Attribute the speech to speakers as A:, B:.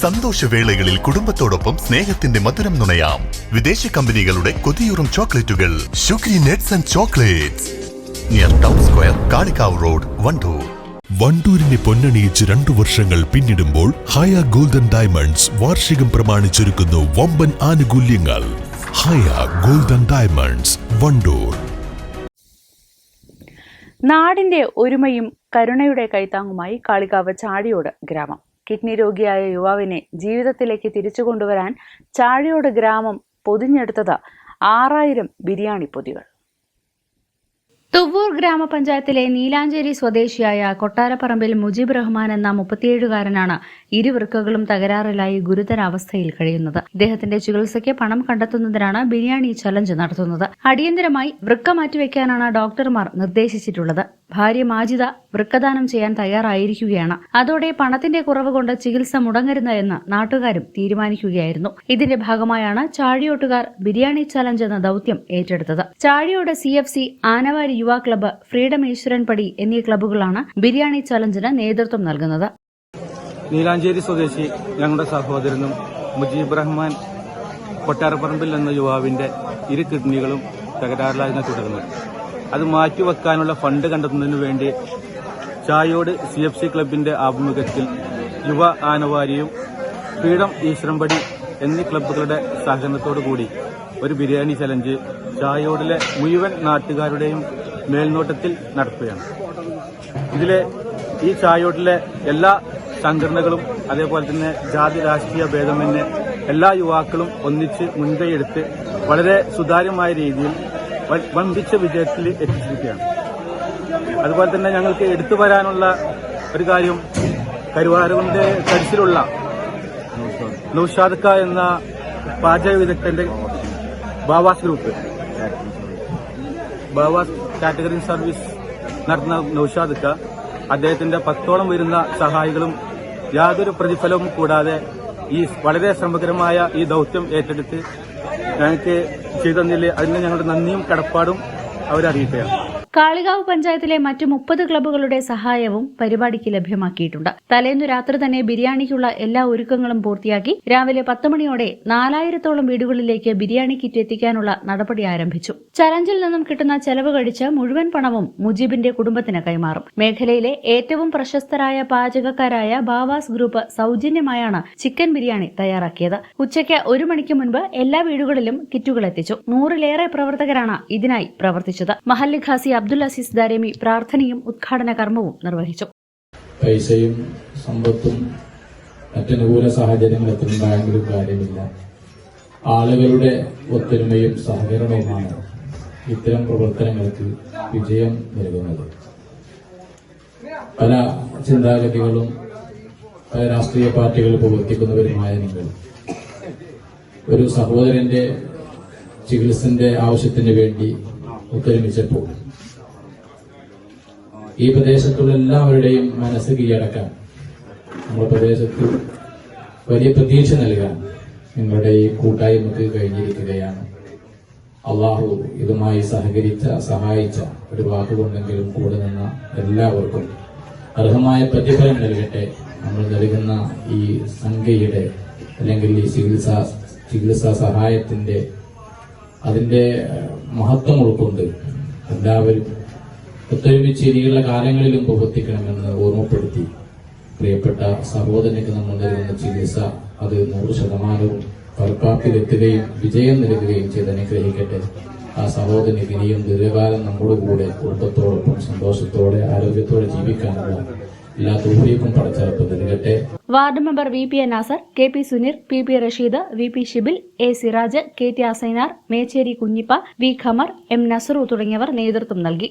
A: സന്തോഷവേളകളിൽ കുടുംബത്തോടൊപ്പം സ്നേഹത്തിന്റെ മധുരം നുണയാം. വിദേശ കമ്പനികളുടെ കൊതിയൂറും ചോക്ലേറ്റുകൾ. ഷുഗ്രി nets and chocolates. Near town square Kalikavu road Wandoor.
B: വണ്ടൂരിനെ പൊന്നണിയിച്ച് രണ്ടു വർഷങ്ങൾ പിന്നിടുമ്പോൾ ഹയ ഗോൾഡൻ ഡയമണ്ട്സ് വാർഷികം പ്രമാണിച്ചൊരുക്കുന്നു വമ്പൻ ആനുകൂല്യങ്ങൾ. Haya golden diamonds Wandoor.
C: നാടിന്റെ ഒരുമയും കരുണയുടെ കൈത്താങ്ങുമായി കാളികാവ് ചാടിയോട് ഗ്രാമം. കിഡ്നി രോഗിയായ യുവാവിനെ ജീവിതത്തിലേക്ക് തിരിച്ചു കൊണ്ടുവരാൻ ചാഴിയോട് ഗ്രാമം പൊതിഞ്ഞെടുത്തത് ആറായിരം ബിരിയാണി പൊതികൾ. തുവ്വൂർ ഗ്രാമപഞ്ചായത്തിലെ നീലാഞ്ചേരി സ്വദേശിയായ കൊട്ടാരപ്പറമ്പിൽ മുജീബ് റഹ്മാൻ എന്ന മുപ്പത്തിയേഴുകാരനാണ് ഇരുവൃക്കകളും തകരാറിലായി ഗുരുതരാവസ്ഥയിൽ കഴിയുന്നത്. ഇദ്ദേഹത്തിന്റെ ചികിത്സയ്ക്ക് പണം കണ്ടെത്തുന്നതിനാണ് ബിരിയാണി ചലഞ്ച് നടത്തുന്നത്. അടിയന്തരമായി വൃക്ക മാറ്റിവെക്കാനാണ് ഡോക്ടർമാർ നിർദ്ദേശിച്ചിട്ടുള്ളത്. ഭാര്യ മാജിദ വൃക്കദാനം ചെയ്യാൻ തയ്യാറായിരിക്കുകയാണ്. അതോടെ പണത്തിന്റെ കുറവ് കൊണ്ട് ചികിത്സ മുടങ്ങരുത് എന്ന് നാട്ടുകാരും തീരുമാനിക്കുകയായിരുന്നു. ഇതിന്റെ ഭാഗമായാണ് ചാഴിയോട്ടുകാർ ബിരിയാണി ചലഞ്ച് എന്ന ദൌത്യം ഏറ്റെടുത്തത്. Chazhiyode C F C Anavari Yuva club freedom ഈശ്വരൻപടി എന്നീ ക്ലബ്ബുകളാണ് ബിരിയാണി ചലഞ്ചിന് നേതൃത്വം നൽകുന്നത്.
D: നീലാഞ്ചേരി സ്വദേശി ഞങ്ങളുടെ സഹോദരനും മുജീബ് റഹ്മാൻ കൊട്ടാരപ്പറമ്പിൽ എന്ന യുവാവിന്റെ ഇരു കിഡ്നികളും തകരാറിലായതിനെ തുടർന്ന്. അത് മാറ്റിവെക്കാനുള്ള ഫണ്ട് കണ്ടെത്തുന്നതിനു വേണ്ടി ചായോട് സി എഫ് സി ക്ലബിന്റെ ആഭിമുഖ്യത്തിൽ യുവ ആനവാരിയും ഫ്രീഡം ഈശ്വരമ്പടി എന്നീ ക്ലബ്ബുകളുടെ സഹകരണത്തോടു കൂടി ഒരു ബിരിയാണി ചലഞ്ച് ചായോടിലെ മുഴുവൻ നാട്ടുകാരുടെയും മേൽനോട്ടത്തിൽ നടത്തുകയാണ്. ഇതിലെ ഈ ചായോട്ടിലെ എല്ലാ സംഘടനകളും അതേപോലെ തന്നെ ജാതി രാഷ്ട്രീയ ഭേദമന്യേ എല്ലാ യുവാക്കളും ഒന്നിച്ച് മുൻകൈയെടുത്ത് വളരെ സുതാര്യമായ രീതിയിൽ വമ്പിച്ച വിജയത്തിൽ എത്തിച്ചിരിക്കുകയാണ്. അതുപോലെ തന്നെ ഞങ്ങൾക്ക് എടുത്തു വരാനുള്ള ഒരു കാര്യം കരുവാരകുണ്ട് കരിച്ചിലുള്ള നൌഷാദ്ക്ക എന്ന പാചക വിദഗ്ധന്റെ Bavas group. Bavas category service നടത്തുന്ന നൌഷാദ്ക്ക അദ്ദേഹത്തിന്റെ പത്തോളം വരുന്ന സഹായികളും യാതൊരു പ്രതിഫലവും കൂടാതെ ഈ വളരെ ശ്രമകരമായ ഈ ദൗത്യം ഏറ്റെടുത്ത് ഞങ്ങൾക്ക് ചെയ്തു തന്നില്ലേ അതിന് ഞങ്ങളുടെ നന്ദിയും കടപ്പാടും അവരറിയിക്കുകയാണ്.
C: കാളികാവ് പഞ്ചായത്തിലെ മറ്റു മുപ്പത് ക്ലബ്ബുകളുടെ സഹായവും പരിപാടിക്ക് ലഭ്യമാക്കിയിട്ടുണ്ട്. തലേന്നു രാത്രി തന്നെ ബിരിയാണിക്കുള്ള എല്ലാ ഒരുക്കങ്ങളും പൂർത്തിയാക്കി രാവിലെ പത്ത് മണിയോടെ നാലായിരത്തോളം വീടുകളിലേക്ക് ബിരിയാണി കിറ്റ് എത്തിക്കാനുള്ള നടപടി ആരംഭിച്ചു. ചലഞ്ചിൽ നിന്നും കിട്ടുന്ന ചെലവ് കഴിച്ച് മുഴുവൻ പണവും മുജീബിന്റെ കുടുംബത്തിന് കൈമാറും. മേഖലയിലെ ഏറ്റവും പ്രശസ്തരായ പാചകക്കാരായ ബാവാസ് ഗ്രൂപ്പ് സൗജന്യമായാണ് ചിക്കൻ ബിരിയാണി തയ്യാറാക്കിയത്. ഉച്ചയ്ക്ക് ഒരു മണിക്ക് മുൻപ് എല്ലാ വീടുകളിലും കിറ്റുകൾ എത്തിച്ചു. നൂറിലേറെ പ്രവർത്തകരാണ് ഇതിനായി പ്രവർത്തിച്ചത്. മഹല്ല് ഖാസി അബ്ദുൽ അസീസ് ദാരേമി പ്രാർത്ഥനയും ഉദ്ഘാടന കർമ്മവും നിർവഹിച്ചു.
E: പൈസയും സമ്പത്തും മറ്റനുകൂല സാഹചര്യങ്ങളൊക്കെ ഉണ്ടായെങ്കിലും കാര്യമില്ല. ആളുകളുടെ ഒത്തൊരുമയും സഹകരണവുമാണ് ഇത്തരം പ്രവർത്തനങ്ങൾക്ക് വിജയം നൽകുന്നത്. പല ചിന്താഗതികളും പല രാഷ്ട്രീയ പാർട്ടികൾ പ്രവർത്തിക്കുന്നവരുമായ നിങ്ങൾ ഒരു സഹോദരന്റെ ചികിത്സന്റെ ആവശ്യത്തിന് വേണ്ടി ഒത്തൊരുമിച്ചപ്പോൾ ഈ പ്രദേശത്തുള്ള എല്ലാവരുടെയും മനസ്സ് കീഴടക്കാൻ നമ്മുടെ പ്രദേശത്ത് വലിയ പ്രതീക്ഷ നൽകാൻ നിങ്ങളുടെ ഈ കൂട്ടായ്മക്ക് കഴിഞ്ഞിരിക്കുകയാണ്. അള്ളാഹു ഇതുമായി സഹകരിച്ച സഹായിച്ച ഒരു വാക്കുകൊണ്ടെങ്കിലും കൂടെ നിന്ന എല്ലാവർക്കും അർഹമായ പ്രതിഫലം നൽകട്ടെ. നമ്മൾ നൽകുന്ന ഈ സംഖ്യയുടെ അല്ലെങ്കിൽ ഈ ചികിത്സാ ചികിത്സാ സഹായത്തിന്റെ അതിന്റെ മഹത്വം ഉൾക്കൊണ്ട് എല്ലാവരും ഒത്തൊരുമിച്ച് ഇനിയുള്ള കാലങ്ങളിലും പ്രവർത്തിക്കണമെന്ന് ഓർമ്മപ്പെടുത്തി. പ്രിയപ്പെട്ട സഹോദരനക്ക് നമ്മൾ നൽകുന്ന ചികിത്സ അത് നൂറ് ശതമാനവും ഫലപ്രാപ്തിയിലെത്തുകയും വിജയം നൽകുകയും ചെയ്ത് അനുഗ്രഹിക്കട്ടെ. ആ സഹോദരന് ഇനിയും ദീർഘകാലം നമ്മുടെ കൂടെ കുടുംബത്തോടൊപ്പം സന്തോഷത്തോടെ ആരോഗ്യത്തോടെ ജീവിക്കാനുള്ള നൽകട്ടെ.
C: Ward member V P Nasar K P Suneer P P Rasheed V P Shibil A Siraj K T Asainar Mecheri Kunhippa V Khamar M Nasaru തുടങ്ങിയവർ നേതൃത്വം നൽകി.